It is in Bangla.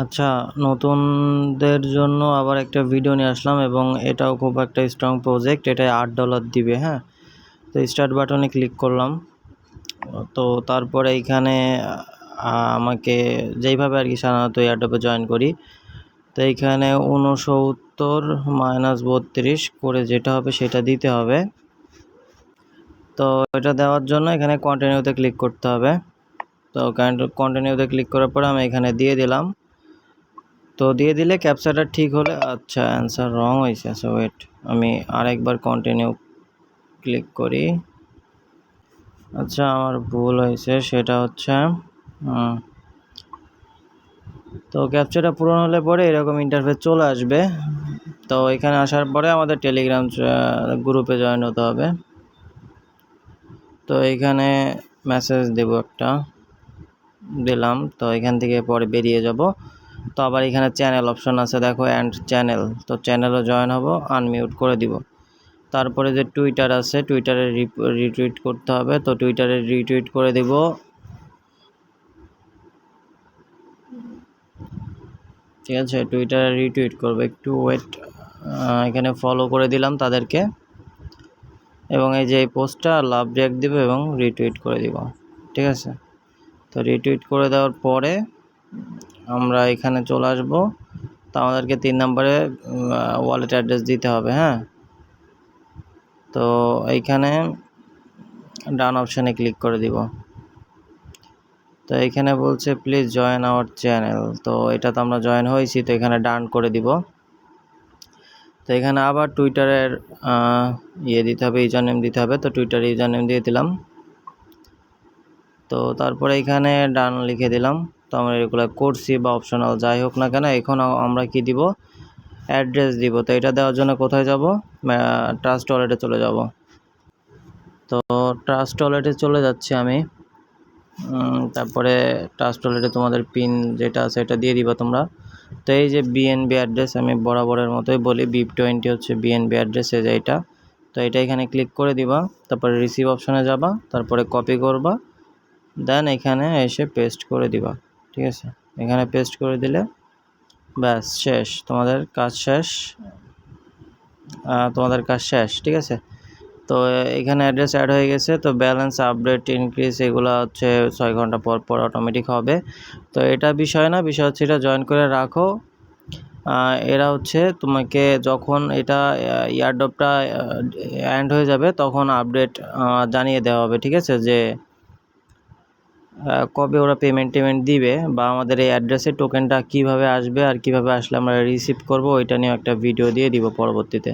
আচ্ছা নতুনদের জন্য আবার একটা ভিডিও নিয়ে আসলাম এবং এটাও খুব একটা স্ট্রং প্রজেক্ট এটায় আট ডলার দিবে হ্যাঁ? তো স্টার্ট বাটনে ক্লিক করলাম। তো তারপরে এইখানে আমাকে যেইভাবে আর কি সাধারণত এয়ারডপে জয়েন করি, তো এইখানে উনসত্তর মাইনাস বত্রিশ করে যেটা হবে সেটা দিতে হবে। তো এটা দেওয়ার জন্য এখানে কন্টিনিউতে ক্লিক করতে হবে। তো কন্টিনিউতে ক্লিক করার পরে আমি এখানে দিয়ে দিলাম। তো দিয়ে দিলে ক্যাপচাটা ঠিক হলে আচ্ছা অ্যান্সার রং হয়েছে আচ্ছা ওয়েট আমি আরেকবার কন্টিনিউ ক্লিক করি। আচ্ছা আমার ভুল হয়েছে সেটা হচ্ছে তো ক্যাপচাটা পূরণ হলে পরে এরকম ইন্টারফেস চলে আসবে। তো এখানে আসার পরে আমাদের টেলিগ্রাম গ্রুপে জয়েন হতে হবে। তো এখানে মেসেজ দেব একটা, দিলাম, তো এখান থেকে পরে বেরিয়ে যাব। তো আবার এখানে চ্যানেল অপশন আছে, দেখো অ্যান্ড চ্যানেল তো চ্যানেলও জয়েন হব আনমিউট করে দিব। তারপরে যে টুইটার আছে টুইটারে রিটুইট করতে হবে। তো টুইটারে রিটুইট করে দিব। ঠিক আছে টুইটারে রিটুইট করব। একটু ওয়েট এখানে ফলো করে দিলাম তাদেরকে। এবং এই যে এই পোস্টটা লাভ রিয়াক্ট দিব এবং রিটুইট করে দিব। ঠিক আছে? তো রিটুইট করে দেওয়ার পরে আমরা এখানে চলে আসব। তো আমাদেরকে তিন নম্বরে ওয়ালেট অ্যাড্রেস দিতে হবে হ্যাঁ? তো এইখানে ডান অপশানে ক্লিক করে দিব। তো এখানে বলছে প্লিজ জয়েন আওয়ার চ্যানেল তো এটা তো আমরা জয়েন হয়েছি, তো এখানে ডান করে দিব। তো এখানে আবার টুইটারের ইয়ে দিতে হবে ইউজার নেম দিতে হবে। তো টুইটারে ইউজার নেম দিয়ে দিলাম। তো তারপরে এখানে ডান লিখে দিলাম। তো আমরা এগুলো করছি বা অপশনাল যাই হোক না কেন, এখন আমরা কি দিব? অ্যাড্রেস দিব। তো এটা দেওয়ার জন্য কোথায় যাব? ট্রাস্ট ওয়ালেটে চলে যাব। তো ট্রাস্ট ওয়ালেটে চলে যাচ্ছি আমি। তারপরে ট্রাস্ট ওয়ালেটে তোমাদের পিন যেটা আছে এটা দিয়ে দিবা তোমরা। তো এই যে বিএনবি অ্যাড্রেস আমি বরাবরের মতোই বলি। বিপ টোয়েন্টি হচ্ছে বিএনবি অ্যাড্রেস এই যে এটা। তো এটা এখানে ক্লিক করে দিবা। তারপরে রিসিভ অপশনে যাবা। তারপরে কপি করবা। দেন এখানে এসে পেস্ট করে দিবা। ঠিক আছে? এখানে পেস্ট করে দিলে ব্যাস, শেষ। তোমাদের কাজ শেষ। তোমাদের কাজ শেষ, ঠিক আছে? তো এখানে অ্যাড্রেস অ্যাড হয়ে গেছে। তো ব্যালেন্স আপডেট ইনক্রিজ এগুলো হচ্ছে ছয় ঘণ্টা পর পর অটোমেটিক হবে। তো এটা বিষয় না, বিষয় হচ্ছে এটা জয়েন করে রাখো। এরা হচ্ছে তোমাকে যখন এটা ইয়ারডপটা অ্যান্ড হয়ে যাবে, তখন আপডেট জানিয়ে দেওয়া হবে, ঠিক আছে? যে কবে ওরা পেমেন্ট টেমেন্ট দিবে বা আমাদের এই অ্যাড্রেসে টোকেনটা কীভাবে আসবে আর কীভাবে আসলে আমরা রিসিভ করব, ওইটা নিয়েও একটা ভিডিও দিয়ে দিব পরবর্তীতে।